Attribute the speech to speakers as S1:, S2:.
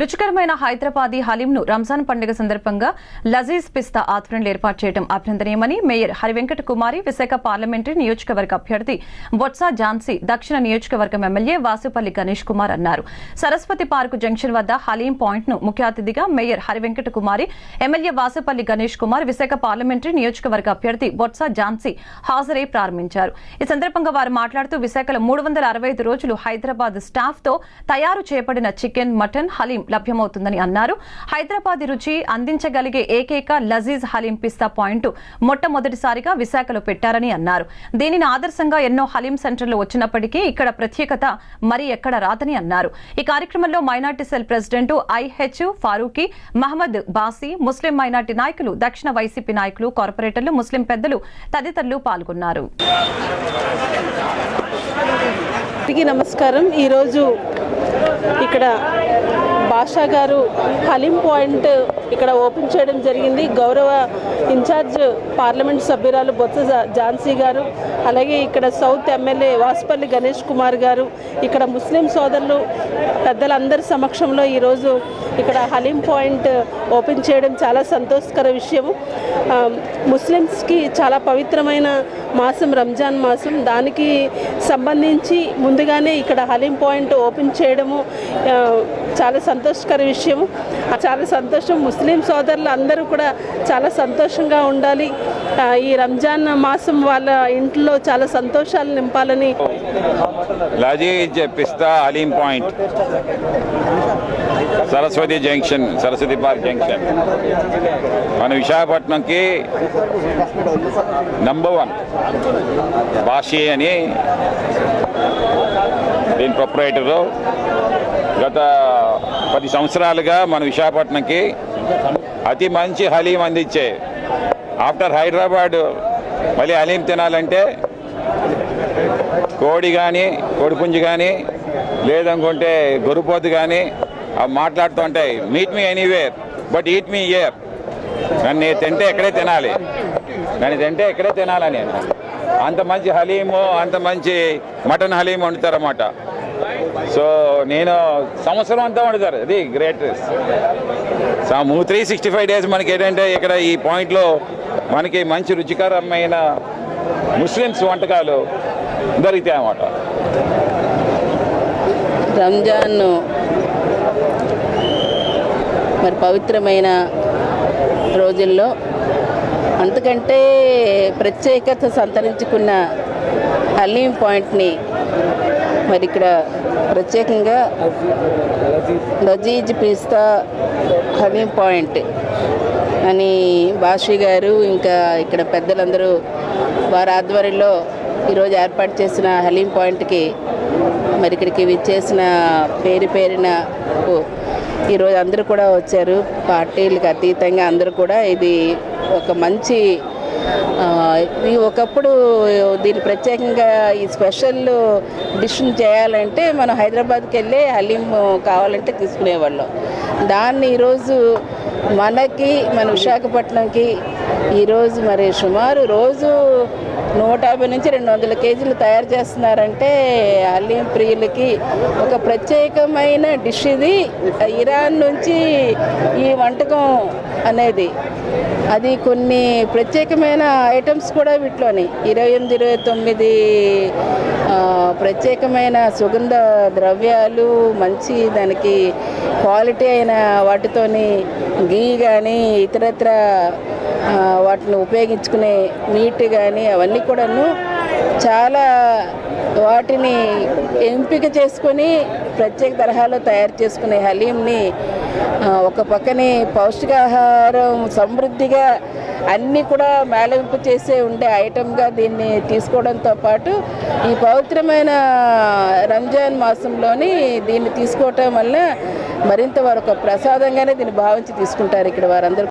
S1: రుచికరమైన హైదరాబాదీ హలీంను రంజాన్ పండుగ సందర్భంగా లజీజ్ పిస్తా ఆధ్వర్యంలో ఏర్పాటు చేయడం అభినందనీయమని మేయర్ హరివెంకట కుమారి విశాఖ పార్లమెంటరీ నియోజకవర్గ అభ్యర్థి బొత్స ఝాన్సీ దక్షిణ నియోజకవర్గం ఎమ్మెల్యే వాసుపల్లి గణేష్ కుమార్ అన్నారు. సరస్వతి పార్కు జంక్షన్ వద్ద హలీం పాయింట్ను ముఖ్య అతిథిగా mayor Hari Venkata Kumari MLA Vasupalli Ganesh Kumar Visakha parliamentary నియోజకవర్గ అభ్యర్థి బొత్స ఝాన్సీ హాజరై ప్రారంభించారు. ఈ సందర్భంగా వారు మాట్లాడుతూ విశాఖలో మూడు వందల అరవై ఐదు రోజులు హైదరాబాద్ స్టాఫ్తో తయారు చేపడిన చికెన్ మటన్ హలీం లభ్యమవుతుందని అన్నారు. హైదరాబాద్ రుచి అందించగలిగే ఏకైక లజీజ్ హలీం పిస్తా పాయింట్ మొట్టమొదటిసారిగా విశాఖలో పెట్టారని అన్నారు. దీనిని ఆదర్శంగా ఎన్నో హలీం సెంటర్లు వచ్చినప్పటికీ ఇక్కడ ప్రత్యేకత మరి ఎక్కడ రాదని అన్నారు. ఈ కార్యక్రమంలో minority cell president IH Farooqui Mohammed Basi ముస్లిం మైనార్టీ నాయకులు దక్షిణ వైసీపీ నాయకులు కార్పొరేటర్లు ముస్లిం పెద్దలు తదితరులు పాల్గొన్నారు.
S2: నమస్కారం. ఈరోజు ఇక్కడ బాషా గారు హలీం పాయింట్ ఇక్కడ ఓపెన్ చేయడం జరిగింది. గౌరవ ఇన్ఛార్జ్ పార్లమెంట్ సభ్యురాలు బొత్స ఝాన్సీ గారు అలాగే ఇక్కడ సౌత్ ఎమ్మెల్యే వాసుపల్లి గణేష్ కుమార్ గారు ఇక్కడ ముస్లిం సోదరులు పెద్దలందరి సమక్షంలో ఈరోజు ఇక్కడ హలీం పాయింట్ ఓపెన్ చేయడం చాలా సంతోషకర విషయము. ముస్లిమ్స్కి చాలా పవిత్రమైన మాసం రంజాన్ మాసం. దానికి సంబంధించి ముందుగానే ఇక్కడ హలీం పాయింట్ ఓపెన్ చేయడము చాలా సంతోషకర విషయము. చాలా సంతోషం ముస్లిం సోదరులు అందరూ కూడా చాలా సంతోషంగా ఉండాలి. ఈ రంజాన్ మాసం వాళ్ళ ఇంట్లో చాలా సంతోషాలు నింపాలని.
S3: Lazeez Pista Haleem point. Saraswati junction Saraswati park junction. మన విశాఖపట్నంకి నంబర్ వన్. బాషి అని దీని ప్రొపరేటరు. గత పది సంవత్సరాలుగా మన విశాఖపట్నంకి అతి మంచి హలీం అందించే. ఆఫ్టర్ హైదరాబాద్ మళ్ళీ హలీం తినాలంటే కోడి కానీ కోడిపుంజి కానీ లేదనుకుంటే గొర్రెపోతు కానీ అవి మాట్లాడుతూ ఉంటాయి. Meet me anywhere but eat me here నన్ను తింటే ఎక్కడే తినాలి. నన్ను తింటే ఎక్కడే తినాలని. అంత మంచి హలీము అంత మంచి మటన్ హలీం వండుతారన్నమాట. సో నేను సంవత్సరం అంతా వండుతారు అది great three sixty five days మనకి ఏంటంటే ఇక్కడ ఈ పాయింట్లో మనకి మంచి రుచికరమైన ముస్లిమ్స్ వంటకాలు దొరుకుతాయి అన్నమాట
S2: రంజాన్ మరి పవిత్రమైన రోజుల్లో అంతకంటే ప్రత్యేకత సంతరించుకున్న హలీం పాయింట్ని మరి ఇక్కడ ప్రత్యేకంగా లజీజ్ పిస్తా హలీం పాయింట్ అని బాషి గారు ఇంకా ఇక్కడ పెద్దలందరూ వారి ఆధ్వర్యంలో ఈరోజు ఏర్పాటు చేసిన హలీం పాయింట్కి మరి ఇక్కడికి విచ్చేసిన పేరు పేరిన ఈరోజు అందరూ కూడా వచ్చారు. పార్టీలకు అతీతంగా అందరూ కూడా ఇది ఒక మంచి ఇది ఒకప్పుడు దీన్ని ప్రత్యేకంగా ఈ స్పెషల్ డిష్ని చేయాలంటే మనం హైదరాబాద్కి వెళ్ళి హలీం కావాలంటే తీసుకునేవాళ్ళం. దాన్ని ఈరోజు మనకి మన విశాఖపట్నంకి ఈరోజు మరి సుమారు రోజు నూట యాభై నుంచి రెండు వందల కేజీలు తయారు చేస్తున్నారంటే హలీం ప్రియులకి ఒక ప్రత్యేకమైన డిష్ ఇది. ఇరాన్ నుంచి ఈ వంటకం అనేది అది కొన్ని ప్రత్యేకమైన ఐటమ్స్ కూడా వీటిలోని. ఇరవై ఎనిమిది ఇరవై తొమ్మిది ప్రత్యేకమైన సుగంధ ద్రవ్యాలు మంచి దానికి క్వాలిటీ అయిన వాటితోని గీ కానీ ఇతరత్ర వాటిని ఉపయోగించుకునే మీట్ కానీ అవన్నీ కూడాను చాలా వాటిని ఎంపిక చేసుకొని ప్రత్యేక తరహాలో తయారు చేసుకునే హలీంని ఒక పక్కనే పౌష్టికాహారం సమృద్ధిగా అన్నీ కూడా మేళవింపు చేసే ఉండే ఐటమ్గా దీన్ని తీసుకోవడంతో పాటు ఈ పవిత్రమైన రంజాన్ మాసంలోని దీన్ని తీసుకోవటం వల్ల మరింత వారు ఒక ప్రసాదంగానే దీన్ని భావించి తీసుకుంటారు ఇక్కడ వారందరూ.